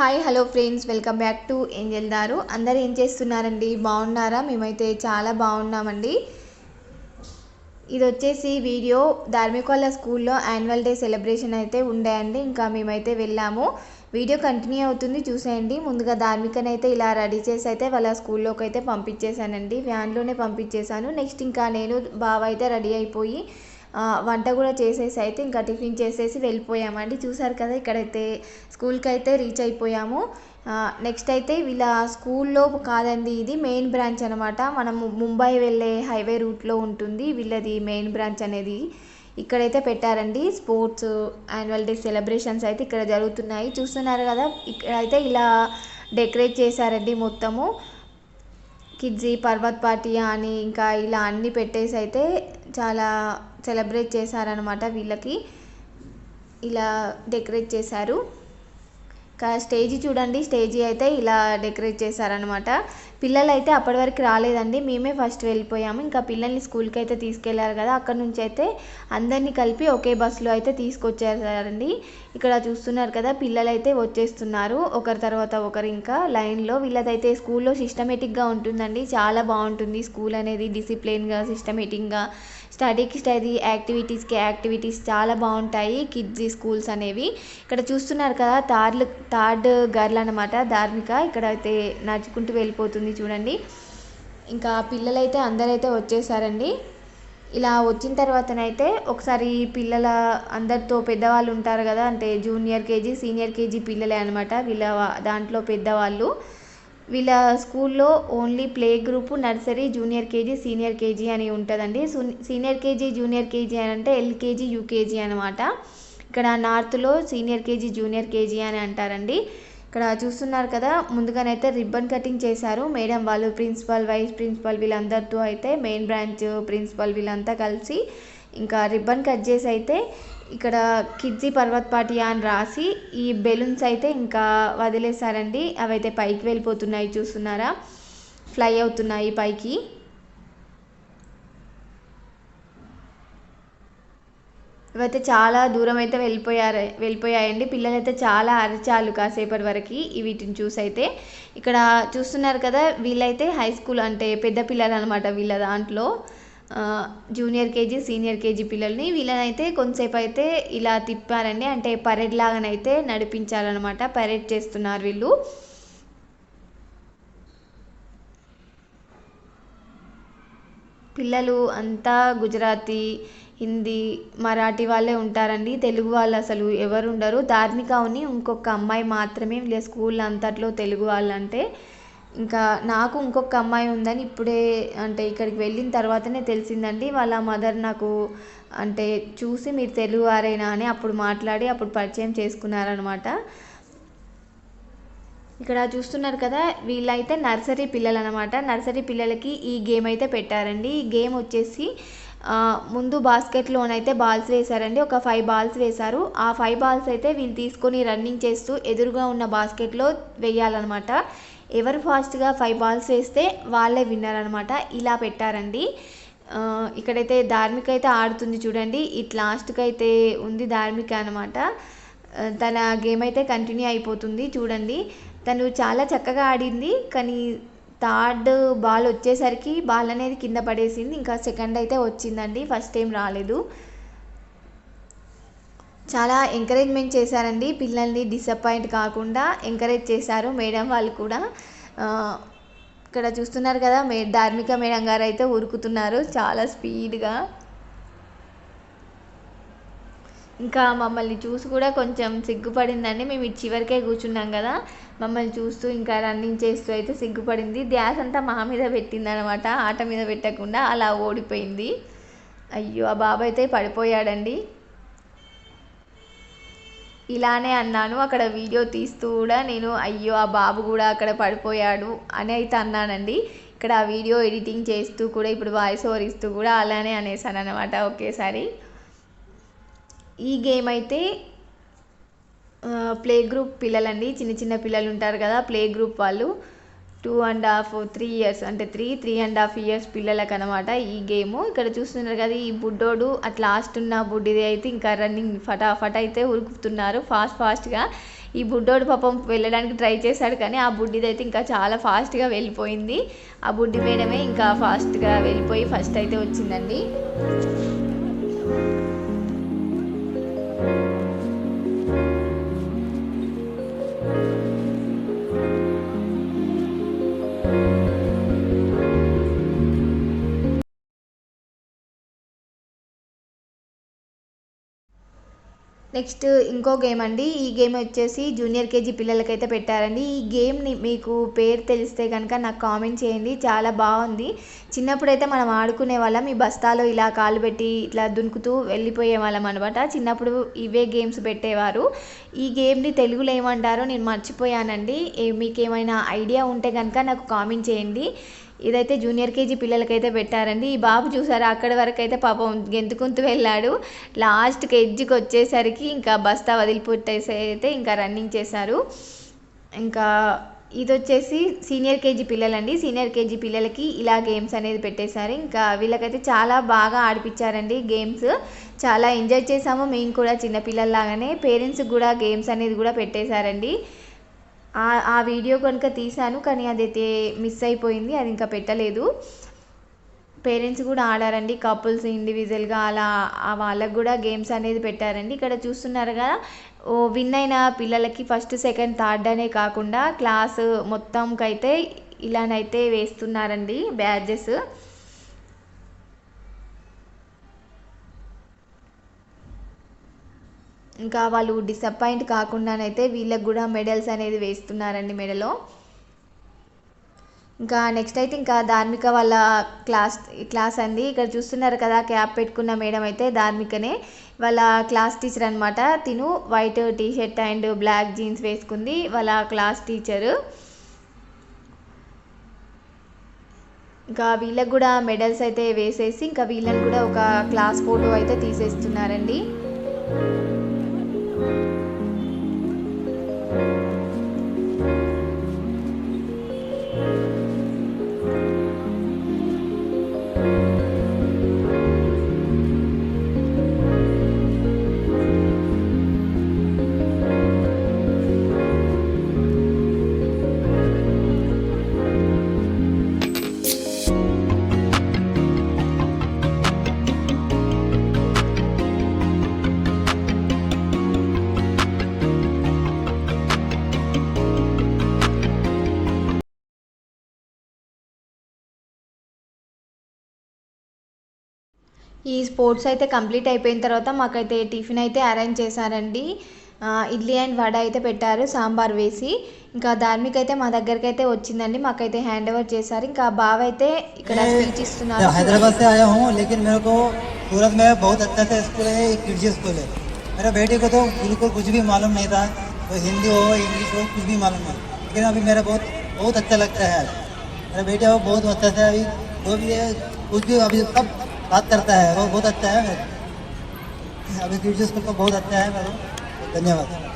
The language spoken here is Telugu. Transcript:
Hi hello friends welcome back to angel దారు అందరు ఏం చేస్తున్నారండి? బాగున్నారా? మేమైతే చాలా బాగున్నామండి. ఇది వచ్చేసి వీడియో. ధార్మిక వాళ్ళ స్కూల్లో యాన్యువల్ డే సెలబ్రేషన్ అయితే ఉండేయండి. ఇంకా మేమైతే వెళ్ళాము. వీడియో కంటిన్యూ అవుతుంది. చూసేయండి. ముందుగా ధార్మికనైతే ఇలా రెడీ చేసి అయితే వాళ్ళ స్కూల్లోకి అయితే పంపించేశానండి. వ్యాన్లోనే పంపించేశాను. నెక్స్ట్ ఇంకా నేను బావ అయితే రెడీ అయిపోయి వంట కూడా చేసేసి అయితే ఇంకా టిఫిన్ చేసేసి వెళ్ళిపోయామండి. చూసారు కదా ఇక్కడైతే స్కూల్కి అయితే రీచ్ అయిపోయాము. నెక్స్ట్ అయితే వీళ్ళ స్కూల్లో కాదండి ఇది మెయిన్ బ్రాంచ్ అనమాట మనం ముంబై వెళ్ళే హైవే రూట్లో ఉంటుంది వీళ్ళది మెయిన్ బ్రాంచ్ అనేది ఇక్కడైతే పెట్టారండి. స్పోర్ట్స్ యాన్యువల్ డే సెలబ్రేషన్స్ అయితే ఇక్కడ జరుగుతున్నాయి. చూస్తున్నారు కదా ఇక్కడైతే ఇలా డెకరేట్ చేశారండి మొత్తము. కిడ్జీ పర్వత్ పార్టీ అని ఇంకా ఇలా అన్నీ పెట్టేసి అయితే చాలా సెలబ్రేట్ చేశారనమాట వీళ్ళకి. ఇలా డెకరేట్ చేశారు. ఇంకా స్టేజ్ చూడండి. స్టేజీ అయితే ఇలా డెకరేట్ చేశారనమాట పిల్లలు అయితే అప్పటి వరకు రాలేదండి. మేమే ఫస్ట్ వెళ్ళిపోయాము. ఇంకా పిల్లల్ని స్కూల్కి అయితే తీసుకెళ్ళారు కదా. అక్కడ నుంచి అయితే అందరినీ కలిపి ఒకే బస్సులో అయితే తీసుకొచ్చేసారండి. ఇక్కడ చూస్తున్నారు కదా పిల్లలు అయితే వచ్చేస్తున్నారు. ఒకరి తర్వాత ఒకరు ఇంకా లైన్లో. వీళ్ళదైతే స్కూల్లో సిస్టమేటిక్గా ఉంటుందండి. చాలా బాగుంటుంది స్కూల్ అనేది. డిసిప్లిన్గా సిస్టమేటిక్గా స్టడీకి స్టడీ యాక్టివిటీస్కి యాక్టివిటీస్ చాలా బాగుంటాయి. కిడ్స్ స్కూల్స్ అనేవి. ఇక్కడ చూస్తున్నారు కదా థర్డ్ థర్డ్ గర్ల్ అనమాట ధార్మిక. ఇక్కడ అయితే నడుచుకుంటూ వెళ్ళిపోతుంది చూడండి. ఇంకా పిల్లలైతే అందరైతే వచ్చేసారండి. ఇలా వచ్చిన తర్వాతనైతే ఒకసారి పిల్లల అందరితో పెద్దవాళ్ళు ఉంటారు కదా అంటే జూనియర్ కేజీ సీనియర్ కేజీ పిల్లలే అనమాట వీళ్ళ దాంట్లో పెద్దవాళ్ళు. వీళ్ళ స్కూల్లో only play group nursery junior KG senior KG అని ఉంటుందండి. సీనియర్ కేజీ జూనియర్ కేజీ అని అంటే ఎల్కేజీ యూకేజీ అనమాట ఇక్కడ నార్త్లో సీనియర్ కేజీ జూనియర్ కేజీ అని అంటారండి. ఇక్కడ చూస్తున్నారు కదా ముందుగానైతే రిబ్బన్ కటింగ్ చేశారు. మేడం వాళ్ళు ప్రిన్సిపల్ వైస్ ప్రిన్సిపల్ వీళ్ళందరితో అయితే మెయిన్ బ్రాంచ్ ప్రిన్సిపల్ వీళ్ళంతా కలిసి ఇంకా రిబ్బన్ కట్ చేసి అయితే ఇక్కడ కిడ్జీ పర్వత్ పాటియా అని రాసి ఈ బెలూన్స్ అయితే ఇంకా వదిలేశారండి. అవైతే పైకి వెళ్ళిపోతున్నాయి చూస్తున్నారా? ఫ్లై అవుతున్నాయి పైకి. ఇవైతే చాలా దూరం అయితే వెళ్ళిపోయారు వెళ్ళిపోయాయండి. పిల్లలైతే చాలా అరిచాలు కాసేపటి వరకు వీటిని చూసి అయితే ఇక్కడ చూస్తున్నారు కదా వీళ్ళైతే హై స్కూల్ అంటే పెద్ద పిల్లలు అనమాట వీళ్ళ దాంట్లో. జూనియర్ కేజీ సీనియర్ కేజీ పిల్లల్ని వీళ్ళనైతే కొంతసేపు అయితే ఇలా తిప్పారండి. అంటే పరేడ్ లాగానైతే నడిపించారనమాట పరేడ్ చేస్తున్నారు వీళ్ళు. పిల్లలు అంతా గుజరాతీ హిందీ మరాఠీ వాళ్ళే ఉంటారండి. తెలుగు వాళ్ళు అసలు ఎవరు ఉండరు. ధార్మిక ఉని ఇంకొక అమ్మాయి మాత్రమే వీళ్ళ స్కూల్ అంతట్లో తెలుగు వాళ్ళు అంటే ఇంకా నాకు ఇంకొక అమ్మాయి ఉందని ఇప్పుడే అంటే ఇక్కడికి వెళ్ళిన తర్వాతనే తెలిసిందండి. వాళ్ళ మదర్ నాకు అంటే చూసి మీరు తెలుగు వారేనా అని అప్పుడు మాట్లాడి అప్పుడు పరిచయం చేసుకున్నారనమాట ఇక్కడ చూస్తున్నారు కదా వీళ్ళైతే నర్సరీ పిల్లలు అనమాట నర్సరీ పిల్లలకి ఈ గేమ్ అయితే పెట్టారండి. ఈ గేమ్ వచ్చేసి ముందు బాస్కెట్లోనైతే బాల్స్ వేశారండి. ఒక ఫైవ్ బాల్స్ వేశారు. ఆ ఫైవ్ బాల్స్ అయితే వీళ్ళు తీసుకొని రన్నింగ్ చేస్తూ ఎదురుగా ఉన్న బాస్కెట్లో వేయాలన్నమాట. ఎవరు ఫాస్ట్గా ఫైవ్ బాల్స్ వేస్తే వాళ్ళే విన్నర్ అనమాట ఇలా పెట్టారండి. ఇక్కడైతే ధార్మిక అయితే ఆడుతుంది చూడండి. ఇట్ లాస్ట్కి అయితే ఉంది ధార్మిక అనమాట తన గేమ్ అయితే కంటిన్యూ అయిపోతుంది చూడండి. తను చాలా చక్కగా ఆడింది. కానీ థర్డ్ బాల్ వచ్చేసరికి బాల్ అనేది కింద పడేసింది. ఇంకా సెకండ్ అయితే వచ్చిందండి. ఫస్ట్ టైం రాలేదు. చాలా ఎంకరేజ్మెంట్ చేశారండి. పిల్లల్ని డిసప్పాయింట్ కాకుండా ఎంకరేజ్ చేశారు మేడం వాళ్ళు కూడా. ఇక్కడ చూస్తున్నారు కదా మే ధార్మిక మేడం గారు అయితే ఉరుకుతున్నారు చాలా స్పీడ్గా. ఇంకా మమ్మల్ని చూసి కూడా కొంచెం సిగ్గుపడిందండి. మేము ఇటు చివరికే కూర్చున్నాం కదా. మమ్మల్ని చూస్తూ ఇంకా రన్నింగ్ చేస్తూ అయితే సిగ్గుపడింది. ధ్యాస అంతా మా మీద పెట్టింది అనమాట ఆట మీద పెట్టకుండా అలా ఓడిపోయింది. అయ్యో ఆ బాబు అయితే పడిపోయాడండి. ఇలానే అన్నాను. అక్కడ వీడియో తీస్తూ కూడా నేను అయ్యో ఆ బాబు కూడా అక్కడ పడిపోయాడు అని అయితే అన్నానండి. ఇక్కడ ఆ వీడియో ఎడిటింగ్ చేస్తూ కూడా ఇప్పుడు వాయిస్ ఓవర్ ఇస్తూ కూడా అలానే అనేసాను అనమాట ఒకేసారి. ఈ గేమ్ అయితే ప్లే గ్రూప్ పిల్లలండి చిన్న చిన్న పిల్లలు ఉంటారు కదా ప్లే గ్రూప్ వాళ్ళు. Two and half three years అంటే three three and half years పిల్లలకు అనమాట ఈ గేమ్. ఇక్కడ చూస్తున్నారు కదా ఈ బుడ్డోడు అట్లా లాస్ట్ ఉన్న బుడ్డిది అయితే ఇంకా రన్నింగ్ ఫటాఫట్ అయితే ఉరుకుతున్నారు ఫాస్ట్ ఫాస్ట్గా ఈ బుడ్డోడు పాపం వెళ్ళడానికి ట్రై చేశాడు కానీ ఆ బుడ్డిది అయితే ఇంకా చాలా ఫాస్ట్గా వెళ్ళిపోయింది. ఆ బుడ్డి వేయడమే ఇంకా ఫాస్ట్గా వెళ్ళిపోయి ఫస్ట్ అయితే వచ్చిందండి. నెక్స్ట్ ఇంకో గేమ్ అండి. ఈ గేమ్ వచ్చేసి జూనియర్ కేజీ పిల్లలకైతే పెట్టారండి. ఈ గేమ్ని మీకు పేరు తెలిస్తే కనుక నాకు కామెంట్ చేయండి. చాలా బాగుంది. చిన్నప్పుడు అయితే మనం ఆడుకునే వాళ్ళం. ఈ బస్తాలో ఇలా కాలు పెట్టి ఇట్లా దునుకుతూ వెళ్ళిపోయే వాళ్ళం అనమాట చిన్నప్పుడు ఇవే గేమ్స్ పెట్టేవారు. ఈ గేమ్ని తెలుగులో ఏమంటారో నేను మర్చిపోయానండి. ఏ- మీకు ఏమైనా ఐడియా ఉంటే కనుక నాకు కామెంట్ చేయండి. ఇదైతే జూనియర్ కేజీ పిల్లలకైతే పెట్టారండి. ఈ బాబు చూసారా అక్కడి వరకు అయితే పాపం గెంతుకుంటూ వెళ్ళాడు. లాస్ట్కి ఎడ్జ్కి వచ్చేసరికి ఇంకా బస్తా వదిలిపెట్టేసి అయితే ఇంకా రన్నింగ్ చేశారు. ఇంకా ఇది వచ్చేసి సీనియర్ కేజీ పిల్లలండి. సీనియర్ కేజీ పిల్లలకి ఇలా గేమ్స్ అనేది పెట్టేశారు. ఇంకా వీళ్ళకైతే చాలా బాగా ఆడిపించారండి గేమ్స్. చాలా ఎంజాయ్ చేసాము మేము కూడా చిన్నపిల్లల్లాగానే పేరెంట్స్కి కూడా గేమ్స్ అనేది కూడా పెట్టేశారండి. ఆ వీడియో కనుక తీశాను కానీ అదైతే మిస్ అయిపోయింది అది ఇంకా పెట్టలేదు. పేరెంట్స్ కూడా ఆడారండి కపుల్స్ ఇండివిజువల్గా అలా వాళ్ళకు కూడా గేమ్స్ అనేది పెట్టారండి. ఇక్కడ చూస్తున్నారు కదా ఓ విన్ అయిన పిల్లలకి ఫస్ట్ సెకండ్ థర్డ్ అనే కాకుండా క్లాస్ మొత్తంకైతే ఇలానైతే వేస్తున్నారండి బ్యాడ్జెస్ ఇంకా వాళ్ళు డిసప్పాయింట్ కాకుండానైతే వీళ్ళకి కూడా మెడల్స్ అనేది వేస్తున్నారండి మెడలో. ఇంకా నెక్స్ట్ అయితే ఇంకా ధార్మిక వాళ్ళ క్లాస్ క్లాస్ అండి. ఇక్కడ చూస్తున్నారు కదా క్యాప్ పెట్టుకున్న మేడం అయితే ధార్మికనే. వాళ్ళ క్లాస్ టీచర్ అనమాట తిను white T shirt and black jeans వేసుకుంది వాళ్ళ క్లాస్ టీచరు ఇంకా వీళ్ళకి కూడా మెడల్స్ అయితే వేసేసి ఇంకా వీళ్ళని కూడా ఒక క్లాస్ ఫోటో అయితే తీసేస్తున్నారండి. ఈ స్పోర్ట్స్ అయితే కంప్లీట్ అయిపోయిన తర్వాత మాకైతే టిఫిన్ అయితే అరేంజ్ చేశారండి ఆ, ఇడ్లీ అండ్ వడ అయితే పెట్టారు సాంబార్ వేసి ఇంకా ధార్మిక్ అయితే మా దగ్గరికి అయితే వచ్చిందండి మాకైతే హ్యాండ్ ఓవర్ చేశారు ఇంకా బావ అయితే ఇక్కడ స్పీచ్ ఇస్తున్నారు हैदराबाद से आया हूँ लेकिन मेरे को सूरत में बहुत अच्छा सा स्कूल है किड्जी स्कूल है मेरे बेटे को तो बिल्कुल कुछ भी मालूम नहीं था तो हिंदी हो इंग्लिश हो कुछ भी मालूम नहीं लेकिन अभी मेरा बहुत बहुत अच्छा लगता है आज मेरा बेटा वो बहुत अच्छा से अभी जो भी है कुछ भी अभी सब बात करता है वो बहुत अच्छा है मेरे। अभी तो बहुत अच्छा है मेरे। धन्यवाद।